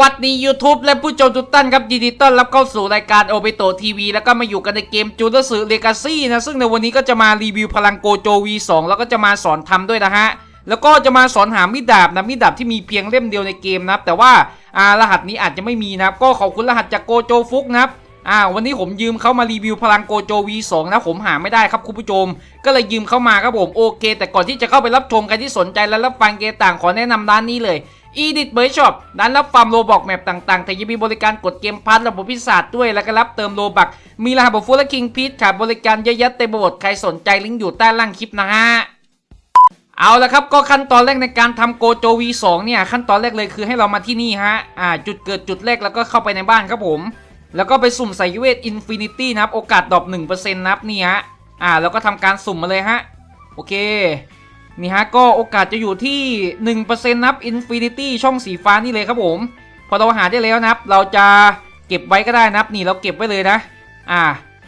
วัดนี้ YouTube และผู้ชมทุกท่านครับยินดีต้อนรับเข้าสู่รายการโอเปโตทีวีแล้วก็มาอยู่กันในเกมจูเลสือเลกาซี่นะ ซึ่งในวันนี้ก็จะมารีวิวพลังโกโจ V2 แล้วก็จะมาสอนทำด้วยนะฮะ แล้วก็จะมาสอนหามิดดาบนะมิดดาบที่มีเพียงเล่มเดียวในเกมนะครับแต่ว่ารหัสนี้อาจจะไม่มีนะครับก็ขอบคุณรหัสจากโกโจฟุกนะครับอ่าวันนี้ผมยืมเขามารีวิวพลังโกโจ V2 นะผมหาไม่ได้ครับคุณผู้ชม ก็เลยยืมเข้ามาครับผมโอเค แต่ก่อนที่จะเข้าไปรับชมใครที่สนใจและรับฟังเกต่างขอแนะนำร้านนี้เลย Edit b u r s h o p ร้านรับฟาร์มโลบอกแมปต่างๆ แต่ยังมีบริการกดเกมพัทระบบพิศาจด้วย แล้วก็รับเติมโลบัก มีรหัสบอฟูและคิงพีทขายบริการเยอะแยะเต็มไปหมดใครสนใจลิงก์อยู่ใต้ล่างคลิปนะฮะเอาละครับก็ขั้นตอนแรกในการทำโกโจ V2 เนี่ยขั้นตอนแรกเลยคือให้เรามาที่นี่ฮะอ่าจุดเกิดจุดแรกแล้วก็เข้าไปในบ้านครับผม แล้วก็ไปสุ่มใส่เวทอินฟินิตี้นะครับโอกาสดรอป1%นะครับนี่ฮะอ่าแล้วก็ทำการสุ่มมาเลยฮะโอเค นี่ฮะก็โอกาสจะอยู่ที่ 1%นับอินฟินิตี้ช่องสีฟ้านี่เลยครับผม พอเราหาได้แล้วนะครับ เราจะเก็บไว้ก็ได้นะครับ นี่เราเก็บไว้เลยนะ อ่า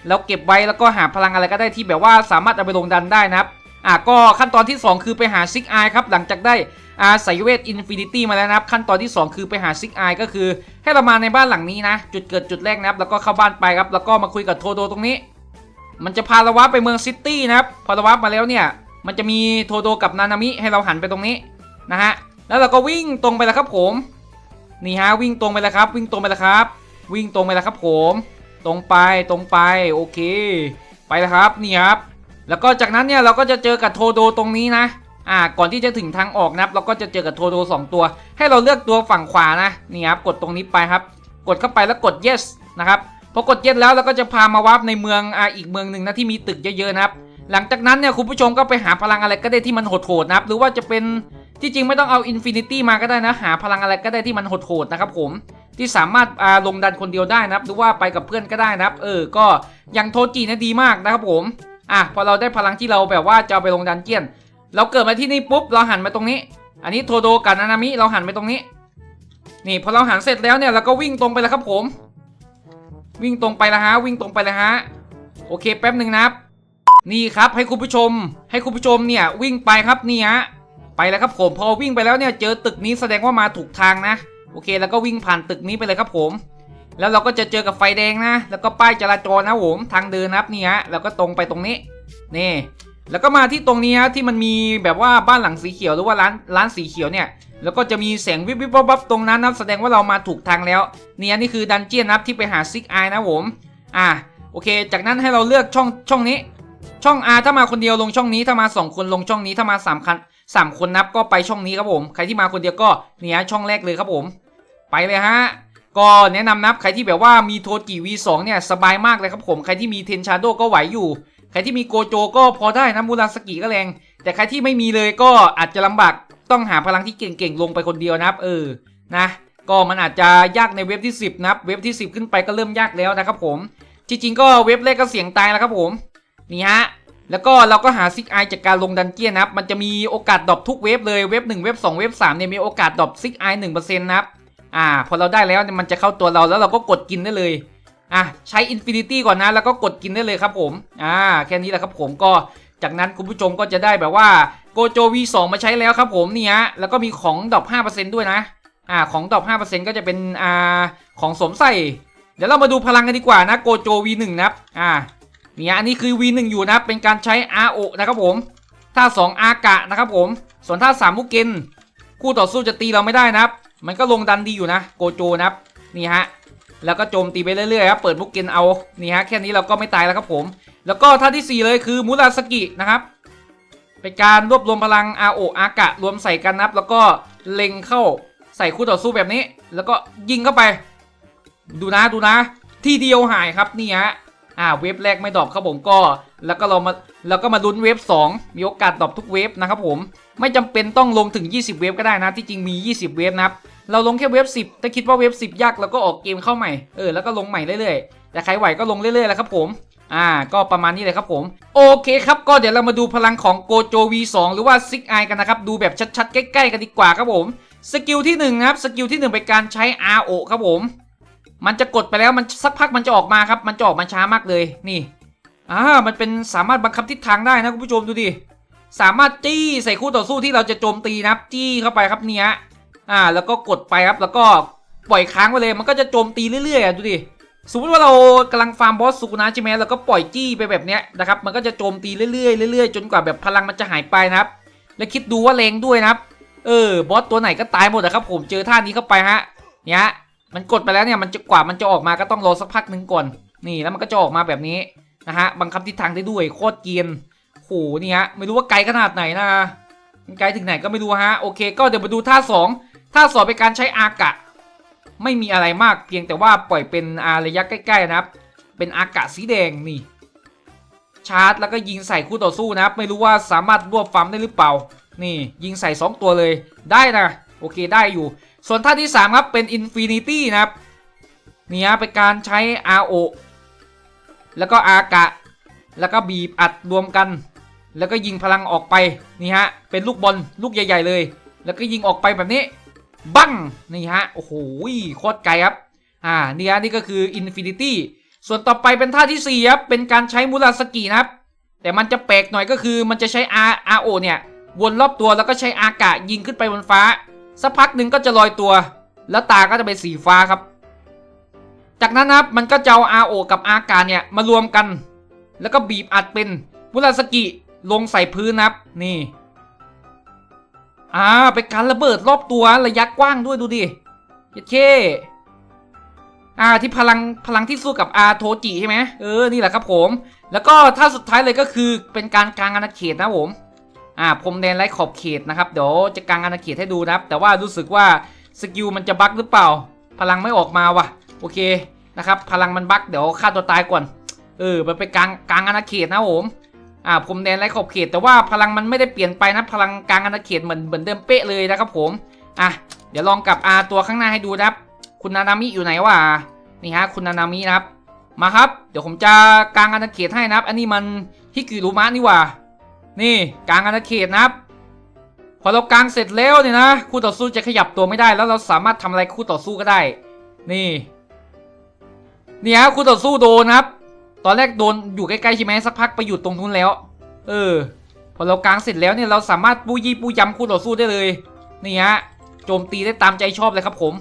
เราเก็บไว้แล้วก็หาพลังอะไรก็ได้ที่แบบว่าสามารถเอาไปลงดันได้นะครับ อะก็ขั้นตอนที่ 2 คือไปหาซิกไอครับ หลังจากได้อาใส่เวทอินฟินิตี้มาแล้วนะครับ ขั้นตอนที่ 2 คือไปหาซิกไอก็คือ ให้เรามาในบ้านหลังนี้นะ จุดเกิดจุดแรกนะครับ แล้วก็เข้าบ้านไปครับ แล้วก็มาคุยกับโทโดตรงนี้ มันจะพาเราวาไปเมืองซิตี้นะครับ พอเราวามาแล้วเนี่ย มันจะมีโทโดกับนานามิให้เราหันไปตรงนี้นะฮะแล้วเราก็วิ่งตรงไปแล้วครับผมนี่ฮะวิ่งตรงไปแล้วครับ วิ่งตรงไปแล้วครับ วิ่งตรงไปแล้วครับผม ตรงไปตรงไปโอเค ไปแล้วครับนี่ครับ แล้วก็จากนั้นเนี่ยเราก็จะเจอกับโทโดตรงนี้นะอ่าก่อนที่จะถึงทางออกนะครับ เราก็จะเจอกับโทโด2ตัว ให้เราเลือกตัวฝั่งขวานะนี่ครับกดตรงนี้ไปครับ กดเข้าไปแล้วกด yes นะครับพอกด yes แล้วเราก็จะพามาวาร์ปในเมืองอ่าอีกเมืองหนึ่งนะที่มีตึกเยอะๆนะครับ หลังจากนั้นเนี่ยคุณผู้ชมก็ไปหาพลังอะไรก็ได้ที่มันโหดๆนะครับหรือว่าจะเป็นที่จริงไม่ต้องเอาอินฟินิตี้มาก็ได้นะ หาพลังอะไรก็ได้ที่มันโหดๆนะครับผมที่สามารถอาลงดันคนเดียวได้นะครับ หรือว่าไปกับเพื่อนก็ได้นะครับ เออ ก็อย่างโทจินะดีมากนะครับผม อะ พอเราได้พลังที่เราแบบว่าจะไปลงดันเจียน เราเกิดมาที่นี่ปุ๊บ เราหันมาตรงนี้ อันนี้โทโดกับนานามิ เราหันไปตรงนี้ นี่พอเราหันเสร็จแล้วเนี่ยเราก็วิ่งตรงไปแล้วครับผม วิ่งตรงไปแล้วฮะ วิ่งตรงไปแล้วฮะ โอเคแป๊บหนึ่งนะครับ นี่ครับให้คุณผู้ชม ให้คุณผู้ชมเนี่ยวิ่งไปครับนี่ฮะไปแล้วครับผมพอวิ่งไปแล้วเนี่ยเจอตึกนี้แสดงว่ามาถูกทางนะ โอเค แล้วก็วิ่งผ่านตึกนี้ไปเลยครับผม แล้วเราก็จะเจอกับไฟแดงนะ แล้วก็ป้ายจราจรนะผมทางเดินนะครับนี่ฮะแล้วก็ตรงไปตรงนี้นี่แล้วก็มาที่ตรงนี้ฮะที่มันมีแบบว่าบ้านหลังสีเขียวหรือว่าร้านร้านสีเขียวเนี่ยแล้วก็จะมีแสงวิบวิบวับวับตรงนั้นนะแสดงว่าเรามาถูกทางแล้วเนี่ยนี่คือดันเจียนนะครับที่ไปหาซิกไอนะผมอะโอเค จากนั้นให้เราเลือกช่องช่องนี้ ช่อง R ถ้ามาคนเดียวลงช่องนี้ถ้ามา 2 คนลงช่องนี้ถ้ามา3คัน3คนนับก็ไปช่องนี้ครับผม ใครที่มาคนเดียวก็เนี่ยช่องแรกเลยครับผม ไปเลยฮะก็แนะนำนับใครที่แบบว่ามีโทจิ V2 เนี่ยสบายมากเลยครับผม ใครที่มีเทนชาโดก็ไหวอยู่ ใครที่มีโกโจก็พอได้นะมูราสกิก็แรง แต่ใครที่ไม่มีเลยก็อาจจะลำบากต้องหาพลังที่เก่งๆลงไปคนเดียวนะครับ เออนะก็มันอาจจะยากในเว็บที่ 10 นะครับ เว็บที่ 10 ขึ้นไปก็เริ่มยากแล้วนะครับผม จริงๆก็เว็บแรกก็เสียงตายแล้วครับผม นี่ฮะ แล้วก็เราก็หาซิกไอจากการลงดันเจียนนะครับ มันจะมีโอกาสดรอปทุกเว็บเลย เว็บ1เว็บ2เว็บ3เนี่ยมีโอกาสดรอปซิกไอ1%นะครับ อ่า พอเราได้แล้วเนี่ยมันจะเข้าตัวเราแล้วเราก็กดกินได้เลย อะ ใช้อินฟินิตี้ก่อนนะ แล้วก็กดกินได้เลยครับผม อ่า แค่นี้แหละครับผมก็ จากนั้นคุณผู้ชมก็จะได้แบบว่าโกโจ V2 มาใช้แล้วครับผมนี่ฮะ แล้วก็มีของดรอป5%ด้วยนะ อ่า ของดรอป5%ก็จะเป็นอ่าของสมใส่ เดี๋ยวเรามาดูพลังกันดีกว่านะโกโจ V1 นะครับ อ่า เนี่ยอันนี้คือ V1 อยู่นะครับเป็นการใช้ RO นะครับผมท่า2อากะนะครับผม ส่วนท่า3มุกเกนคู่ต่อสู้จะตีเราไม่ได้นะครับ มันก็ลงดันดีอยู่นะโกโจนะครับนี่ฮะแล้วก็โจมตีไปเรื่อยๆครับเปิดมุกเกนเอานี่ฮะแค่นี้เราก็ไม่ตายแล้วครับผม แล้วก็ท่าทีสี่4 เลยคือมูราสกินะครับเป็นการรวบรวมพลัง RO อากะรวมใส่กันนะครับ แล้วก็เล็งเข้าใส่คู่ต่อสู้แบบนี้ แล้วก็ยิงเข้าไป ดูนะดูนะ ทีเดียวหายครับนี่ฮะ อ่าเว็บแรกไม่ดรอปครับผมก็ แล้วก็เรามาแล้วก็มาลุ้นเว็บ2มีโอกาสดรอปทุกเว็บนะครับผมไม่จำเป็นต้องลงถึง 20 เว็บก็ได้นะที่จริงมี 20 เว็บนะครับเราลงแค่เว็บ10 ถ้าคิดว่าเว็บ10 ยากเราก็ออกเกมเข้าใหม่เออแล้วก็ลงใหม่เรื่อยๆแต่ใครไหวก็ลงเรื่อยๆแหล้วครับผมอ่าก็ประมาณนี้เลยครับผม โอเคครับก็เดี๋ยวเรามาดูพลังของโกโจ V2 หรือว่าซิกไอกันนะครับ ดูแบบชัดๆ ใกล้ๆ กันดีกว่าครับผม สกิลที่1นะครับ สกิลที่ 1 เป็นการใช้ RO ครับผม มันจะกดไปแล้วมันสักพักมันจะออกมาครับ มันจะออกมาช้ามากเลยนี่อ่ามันเป็นสามารถบังคับทิศทางได้นะคุณผู้ชมดูดิสามารถจี้ใส่คู่ต่อสู้ที่เราจะโจมตีนะครับจี้เข้าไปครับเนี้ยอ่า แล้วก็กดไปครับแล้วก็ปล่อยค้างไว้เลย มันก็จะโจมตีเรื่อยๆอะดูดิสมมติว่าเรากำลังฟาร์มบอสสุกุนะใช่ไหมเราก็ปล่อยจี้ไปแบบเนี้ยนะครับ มันก็จะโจมตีเรื่อยๆเรื่อยๆจนกว่าแบบพลังมันจะหายไปนะครับ แล้วคิดดูว่าแรงด้วยนะครับ เออบอสตัวไหนก็ตายหมดนะครับ ผมเจอท่านี้เข้าไปฮะ เนี่ย มันกดไปแล้วเนี่ยมันจะกว่ามันจะออกมาก็ต้องรอสักพักหนึ่งก่อนนี่แล้วมันก็จะออกมาแบบนี้นะฮะบังคับทิศทางได้ด้วยโคตรเกียนโหนี่ฮะไม่รู้ว่าไกลขนาดไหนนะไกลถึงไหนก็ไม่รู้ฮะโอเค ก็เดี๋ยวมาดูท่าสองท่าสองเป็นการใช้อากะ ไม่มีอะไรมากเพียงแต่ว่าปล่อยเป็นอาระยะใกล้ๆนะครับ เป็นอากาศสีแดงนี่ ชาร์จแล้วก็ยิงใส่คู่ต่อสู้นะครับ ไม่รู้ว่าสามารถรวบฟัมได้หรือเปล่า นี่ยิงใส่ 2 ตัวเลยได้นะโอเคได้อยู่ ส่วนท่าที่ 3 ครับ เป็น Infinity นะครับนี่ฮะเป็นการใช้ RO แล้วก็อากะ แล้วก็บีบอัดรวมกัน แล้วก็ยิงพลังออกไปนี่ฮะเป็นลูกบอลลูกใหญ่ ๆ เลย แล้วก็ยิงออกไปแบบนี้ บังนี่ฮะโอ้โหโคตรไกลครับอ่านี่ฮะนี่ก็คือ Infinity ส่วนต่อไปเป็นท่าที่4ครับเป็นการใช้มูราสกินะครับ แต่มันจะแปลกหน่อยก็คือมันจะใช้ R RO เนี่ยวนรอบตัวแล้วก็ใช้อากาศยิงขึ้นไปบนฟ้า สักพักหนึ่งก็จะลอยตัว แล้วตาก็จะเป็นสีฟ้าครับ จากนั้นนะครับมันก็จะเอา RO กับอากาเนี่ยมารวมกัน แล้วก็บีบอัดเป็นมูราสกิลงใส่พื้นนะครับนี่อ่าเป็นการระเบิดรอบตัวระยะกว้างด้วยดูดิเยดเอ่าที่พลังพลังที่สู้กับอาโทจิใช่ไหมเออนี่แหละครับผม แล้วก็ท่าสุดท้ายเลยก็คือเป็นการกลางอาณาเขตนะผม อ่าพรมแดนไร้ขอบเขตนะครับ เดี๋ยวจะกางอาณาเขตให้ดูนะครับ แต่ว่ารู้สึกว่าสกิลมันจะบั๊กหรือเปล่า พลังไม่ออกมาว่ะ โอเคนะครับ พลังมันบั๊กเดี๋ยวฆ่าตัวตายก่อน เออมันไปกางกางอาณาเขตนะผมอ่าพรมแดนไร้ขอบเขต แต่ว่าพลังมันไม่ได้เปลี่ยนไปนะ พลังกลางอาณาเขตเหมือนเหมือนเดิมเป๊ะเลยนะครับผม อะ เดี๋ยวลองกับอาตัวข้างหน้าให้ดูนะครับ คุณนานามิอยู่ไหนวะ นี่ฮะ คุณนานามินะครับ มาครับ เดี๋ยวผมจะกลางอาณาเขตให้นะครับ อันนี้มันฮิกิรุมะนี่ว่า นี่กลางอาณาเขตนะครับ พอเรากลางเสร็จแล้วเนี่ยนะคู่ต่อสู้จะขยับตัวไม่ได้ แล้วเราสามารถทำอะไรคู่ต่อสู้ก็ได้ นี่นี่ฮะคู่ต่อสู้โดนครับ ตอนแรกโดนอยู่ใกล้ๆใช่ไหมสักพักไปอยู่ตรงนู้นแล้ว เออ พอเรากางเสร็จแล้วเนี่ยเราสามารถปูยี่ปูยำคู่ต่อสู้ได้เลย นี่ฮะโจมตีได้ตามใจชอบเลยครับผม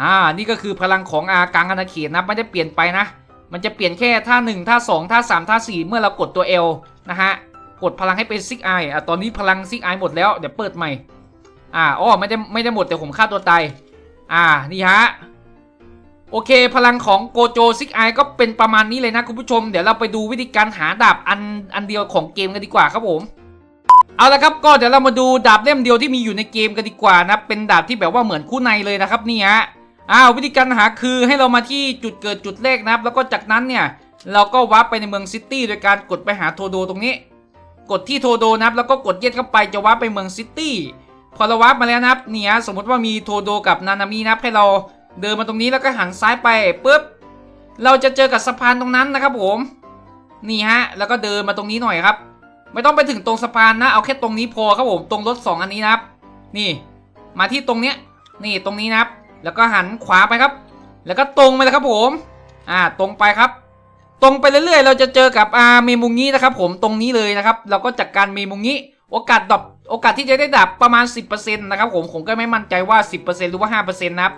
อ่า นี่ก็คือพลังของอากลางอาณาเขตนะไม่ได้เปลี่ยนไปนะ มันจะเปลี่ยนแค่ท่า 1 ท่า 2 ท่า 3 ท่า 4 เมื่อเรากดตัว L นะฮะ กดพลังให้เป็นซิกไออะตอนนี้พลังซิกไอหมดแล้วเดี๋ยวเปิดใหม่อ่าอ๋อไม่ได้ไม่ได้หมดแต่ผมฆ่าตัวตายอ่านี่ฮะโอเค พลังของโกโจซิกไอก็เป็นประมาณนี้เลยนะคุณผู้ชม เดี๋ยวเราไปดูวิธีการหาดาบอันอันเดียวของเกมกันดีกว่าครับผมเอาละครับก็เดี๋ยวเรามาดูดาบเล่มเดียวที่มีอยู่ในเกมกันดีกว่านะเป็นดาบที่แบบว่าเหมือนคู่ในเลยนะครับนี่ฮะอ้าววิธีการหาคือให้เรามาที่จุดเกิดจุดแรกนะครับ แล้วก็จากนั้นเนี่ยเราก็วาร์ปไปในเมืองซิตี้โดยการกดไปหาโทโดตรงนี้ กดที่โทโดนะครับแล้วก็กดเย็ดเข้าไปจะวาร์ปไปเมืองซิตี้พอเราวาร์ปมาแล้วนะครับเนี่ยสมมติว่ามีโทโดกับนานามินะครับให้เราเดินมาตรงนี้แล้วก็หันซ้ายไปปุ๊บเราจะเจอกับสะพานตรงนั้นนะครับผมนี่ฮะแล้วก็เดินมาตรงนี้หน่อยครับ ไม่ต้องไปถึงตรงสะพานนะ เอาแค่ตรงนี้พอครับผมตรงรถสองอันนี้นะครับ นี่ มาที่ตรงเนี้ยนี่ตรงนี้นะครับ แล้วก็หันขวาไปครับ แล้วก็ตรงไปเลยครับผม อ่าตรงไปครับ ตรงไปเรื่อยๆ เราจะเจอกับอาเมมุงี้นะครับผมตรงนี้เลยนะครับ เราก็จัดการเมมุงี้โอกาสดับโอกาสที่จะได้ดับประมาณ 10%นะครับผมผมก็ไม่มั่นใจว่า 10%หรือว่า 5%นะครับ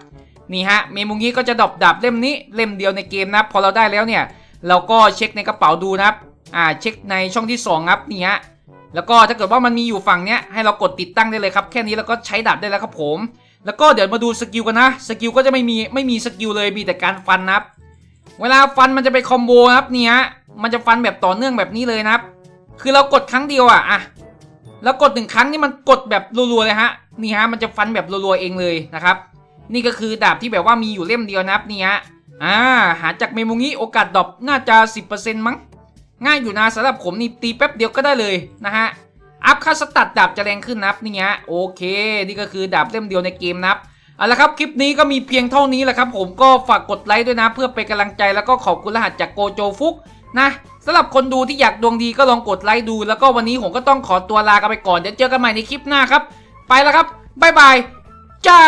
นี่ฮะเมมุงี้ก็จะดับดับเล่มนี้เล่มเดียวในเกมนับพอเราได้แล้วเนี่ย เราก็เช็คในกระเป๋าดูนะครับอ่าเช็คในช่องที่2ครับนี่ฮะแล้วก็ถ้าเกิดว่ามันมีอยู่ฝั่งเนี้ยให้เรากดติดตั้งได้เลยครับแค่นี้เราก็ใช้ดาบได้แล้วครับผม แล้วก็เดี๋ยวมาดูสกิลกันนะสกิลก็จะไม่มีไม่มีสกิลเลยมีแต่การฟันนะครับ เวลาฟันมันจะไปคอมโบนะครับเนี่ฮะมันจะฟันแบบต่อเนื่องแบบนี้เลยนะครับ คือเรากดครั้งเดียวอะอะแล้วกดหนึ่งครั้งนี่มันกดแบบรัวๆเลยฮะนี่ฮะมันจะฟันแบบรัวๆเองเลยนะครับ นี่ก็คือดาบที่แบบว่ามีอยู่เล่มเดียวนะครับนี่ฮะอ่าหาจากเมมุงี้โอกาสดรอปน่าจะ 10%มั้ง ง่ายอยู่นะสำหรับผมนี่ตีแป๊บเดียวก็ได้เลยนะฮะอัพค่าสตัดดาบจะแรงขึ้นนับนี่ฮะโอเค นี่ก็คือดาบเล่มเดียวในเกมนับ เอาละครับ คลิปนี้ก็มีเพียงเท่านี้แหละครับผมก็ฝากกดไลค์ด้วยนะ เพื่อเป็นกำลังใจแล้วก็ขอบคุณรหัสจากโกโจฟุกนะสำหรับคนดูที่อยากดวงดีก็ลองกดไลค์ดู แล้วก็วันนี้ผมก็ต้องขอตัวลากันไปก่อนเดี๋ยวเจอกันใหม่ในคลิปหน้าครับ ไปแล้วครับบ๊ายบายจ้า